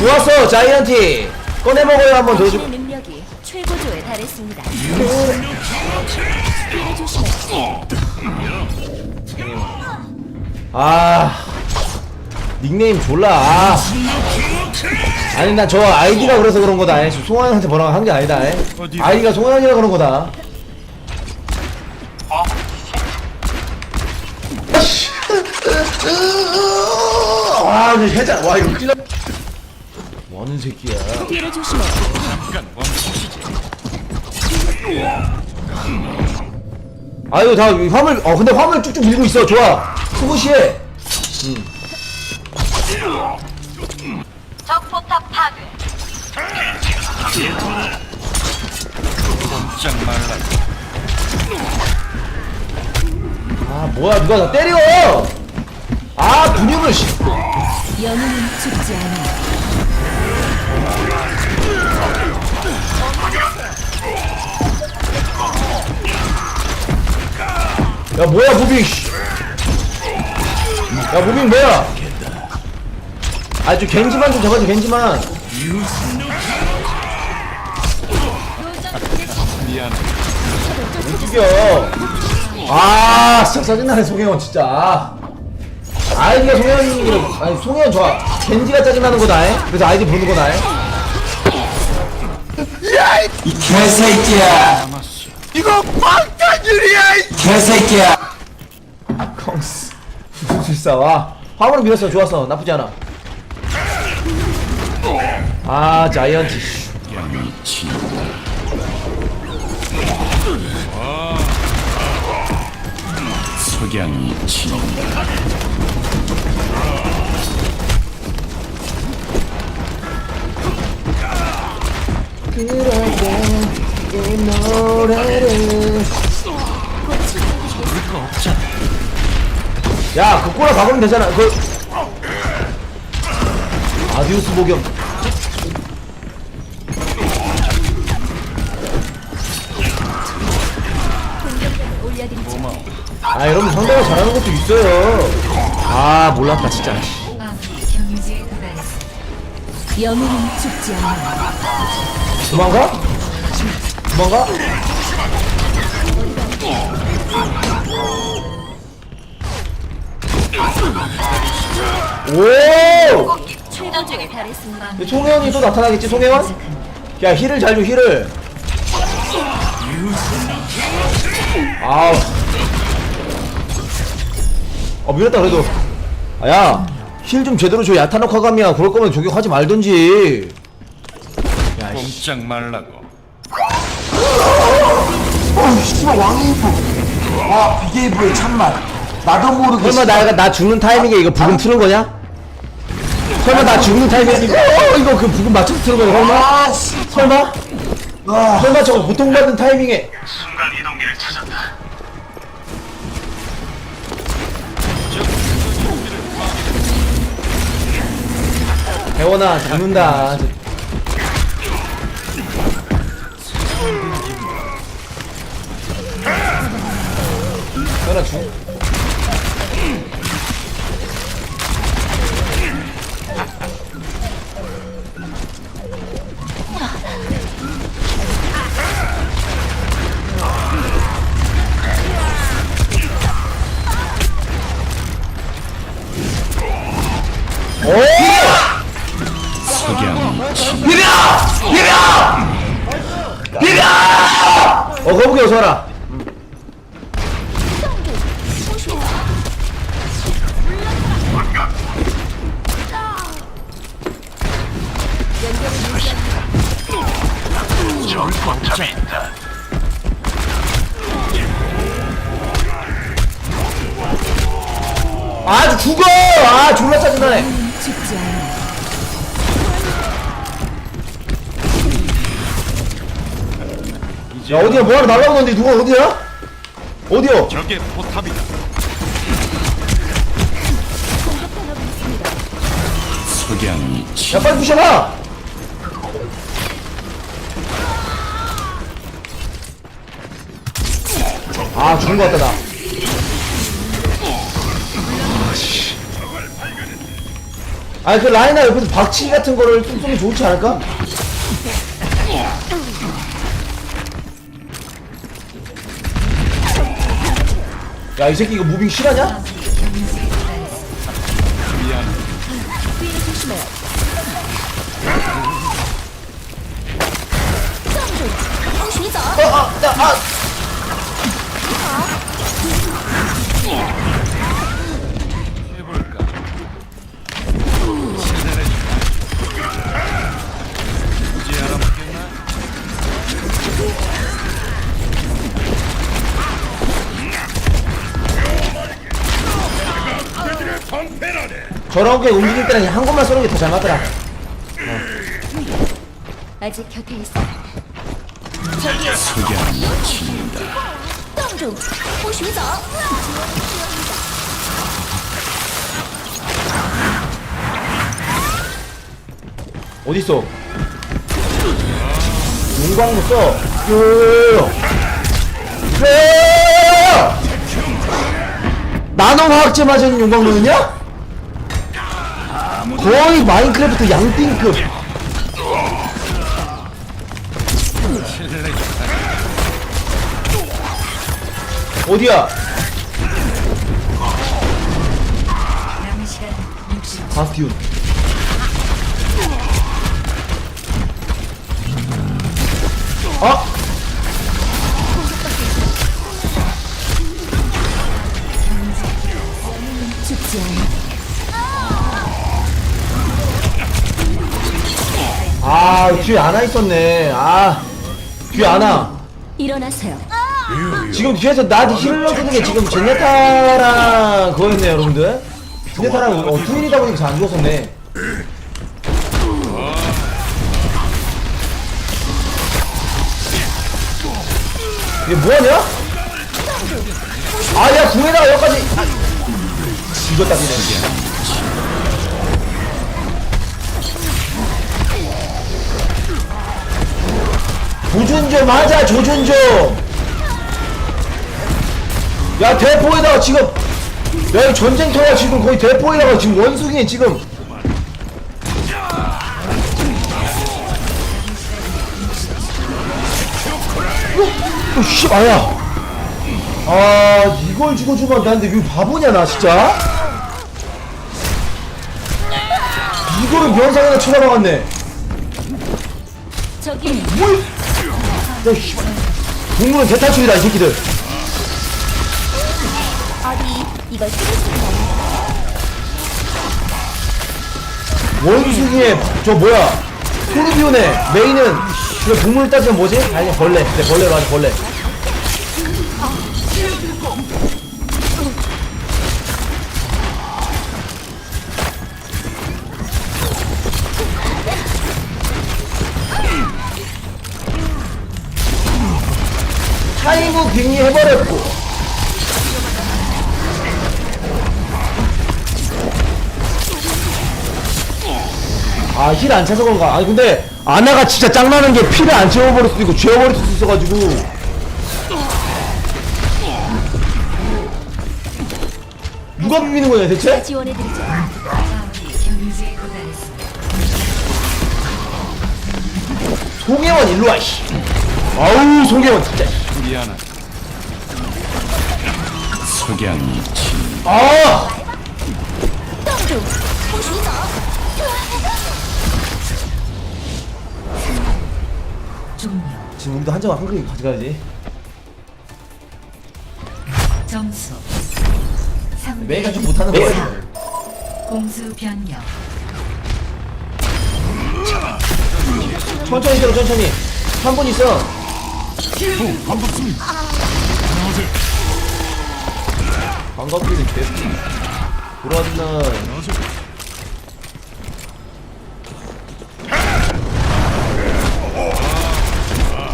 좋았어 자이언티 꺼내 먹어요 한번 더 주. 당신의 능력이 최고조에 달했습니다. 조심하세요. 아 닉네임 졸라 아. 아니 난저 아이디가 그래서 그런 거다 에. 송하영한테 뭐라고 한 게 아니다 에. 아이디가 송하영이라 그런 거다 아씨. 아 이제 해자 와 이거 큰일 나 뭐하는 새끼야 뒤를 조심하세요. 아유 다 화물 어 근데 화물 쭉쭉 밀고 있어 좋아 스무시해 적포탑 파괴. 꼼짝 말라. 아 뭐야 누가 나 때려 아 근육을 씨 영웅은 죽지 않아. 야 뭐야 무빙 씨. 야 무빙 뭐야 아저 겐지만 좀 잡아줘 겐지만. 못 죽여 아 진짜 짜증나네 송혜원 진짜 아. 아이디가 송혜원이기를 아니 송혜원 좋아 겐지가 짜증나는 거다 에? 그래서 아이디 보는 거다 에? 이 개새끼야. 이거 이 개새끼야. 컹스. 불사 와. 화물을 밀었어. 좋았어. 나쁘지 않아. 아 자이언티 씨. 양이 친다. 석양 이 친다. 야, 그 꼬라 박으면 되잖아. 그 아디우스. 올려드리죠. 아, 여러분 상대가 잘하는 것도 있어요. 아, 몰랐다 진짜. 영웅은 죽지 않아. 도망가? 도망가? 오! 달했습니다. 송혜원이 또 나타나겠지, 송혜원? 야, 힐을 잘 줘, 힐을. 아우. 어, 밀었다, 그래도. 아, 야, 힐 좀 제대로 줘. 야타노 카감이야. 그럴 거면 저격하지 말던지. 야, 씨. 꼼짝 말라고. 어 씨발 왕이부 와 비계부의 참맛 나도 모르게 설마 나, 나 죽는 타이밍에 이거 부금 틀은 거냐? 설마 나 죽는 타이밍에 이거, 어, 이거 그 부금 맞춰서 틀은 거냐, 설마? 아씨 설마? 와 설마 저거 고통받는 타이밍에 순간 이동기를 찾았다. 대원아 죽는다 대원아 죽. 비벼! 비벼! 비벼! 어 거북이 어서 와라 적포탑이 있다. 아주 죽어! 아 졸라 짜증나네 영웅은 죽지 않아. 야 어디야 뭐하러 날라오는데 누가 어디야? 어디요? 적의 포탑이다. 석양이. 야 빨리 부셔봐 아 죽은 것 같다 나 아니 그 라인아 옆에서 박치기 같은 거를 좀 쏘면 좋지 않을까? 야 이 새끼 이거 무빙 실하냐? 어, 아, 야, 아. 저렇게 움직일 때는 그냥 한 곳만 쏘는 게 더 잘 맞더라. 어. 아직 곁에 있어. 저기요. 어딨어? 용광로 써. 그. 그. 나노화학제 맞은 용광로는요? 거의 마인크래프트 양띵급. 어디야? 바스티온. 아! 아. 아, 뒤에 안아 있었네. 아, 뒤에 안아. 일어나세요. 지금 뒤에서 나한테 힐러 주는 게 지금 제네타랑 그거였네요, 여러분들. 제네타랑 어, 투인이다 보니까 잘 안 죽었었네. 이게 뭐하냐? 아, 야, 궁에다가 여기까지. 아, 이겼다, 니네. 조준 좀 하자, 조준 좀! 야 대포에다가 지금 야이 전쟁터야 지금 거의 대포에다가 지금 원숭이 지금 어, 씨, 아야. 아, 이걸 죽어주면 나는데 왜 바보냐, 나 진짜? 이거를 면상에다 쳐다박았네. 저기 뭘? 야, 씨. 동물은 대탈출이다, 이 새끼들. 어디 이걸 쓰고 싶어. 원숭이의 저 뭐야 토르비온의 메인은 그 동물 따지면 뭐지? 아니 벌레 네 벌레로 하지 벌레 타이무 빙의 해버렸고 아 힐 안 차서 그런가 아니 근데 아나가 진짜 짱나는 게 피를 안 채워버릴 수도 있고 죄워버릴 수도 있어가지고 누가 비비는 거냐 대체? 송혜원 일로와 씨 아우 송혜원 진짜 씨. 미안하다. 석양이 친 아! 지금 우리도 한정한 그림 가져가야지. 점수. 메이가 좀 못하는 거 같아. 공수 변경. 천천히 들어 천천히. 한 분 있어. 반갑습니다 반갑기는 개 돌아왔나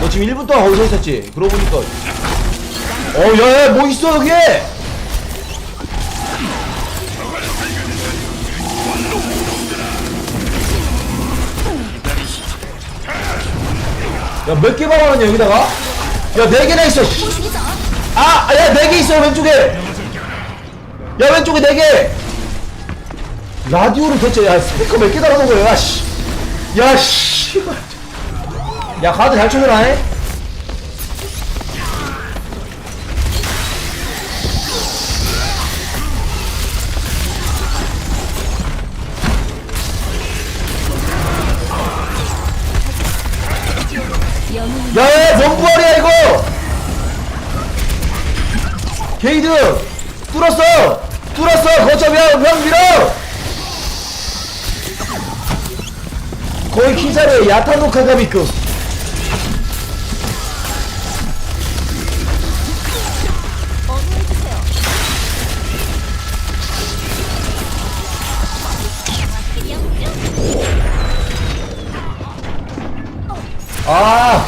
너 지금 1분 동안 거기서 있었지? 그러고 보니까 어 야야 뭐 있어 여기 야몇 개 박아놨냐 여기다가 야 네 개나 있어 씨. 아, 야, 네 개 있어, 왼쪽에! 야, 왼쪽에 네 개! 라디오를 대체 야 스피커 몇 개 달아놓은 거야 야씨. 야씨 야 가드 잘 쳐줘라 해. 야야 뭔부활이야 이거? 게이드! 뚫었어 뚫었어 거점이야 형 밀어 거의 키사르의 야타노 카가미급 어머해주세요. 아,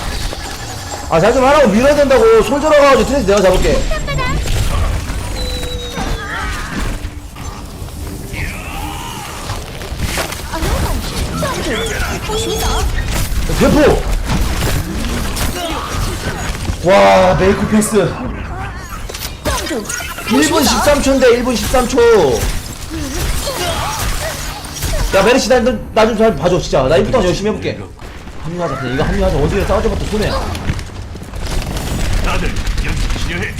아, 잘좀 하라고 밀어야 된다고. 솔 들어가가지고 트레스 내가 잡을게. 대포! 와, 메이크 패스. 1분 13초인데, 1분 13초. 야, 메르시, 나, 나 좀 잘 봐줘, 진짜. 나 이부터 열심히 해볼게. 합류하자, 그냥 이거 합류하자. 어디에 싸우자부터 손해야. 다들 여기 치료해.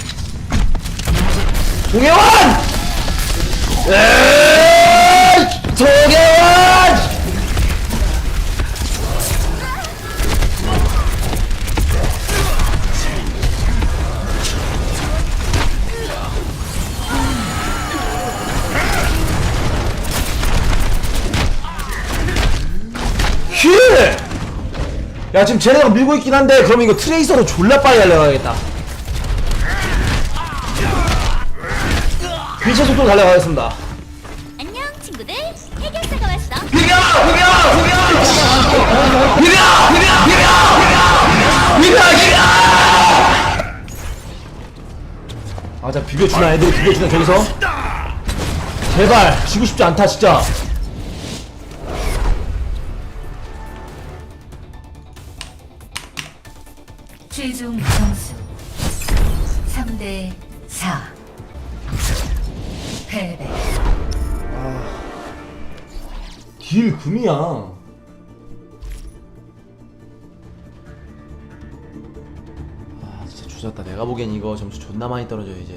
동해원! 에이! 동해원! 힐! 야 지금 쟤네가 밀고 있긴 한데 그럼 이거 트레이서로 졸라 빨리 달려가야겠다 빛의 속도로 달려가겠습니다 안녕 친구들 해결사가 왔어. 비벼! 비벼! 비벼! 비벼! 비벼! 비벼! 비벼! 비벼! 아, 자, 비벼주나, 애들이 비벼주나, 저기서? 제발, 지고 싶지 않다, 진짜. 최종 점수 3대 4 패배 딜 금이야. 아, 진짜 조졌다. 내가 보기엔 이거 점수 존나 많이 떨어져, 이제.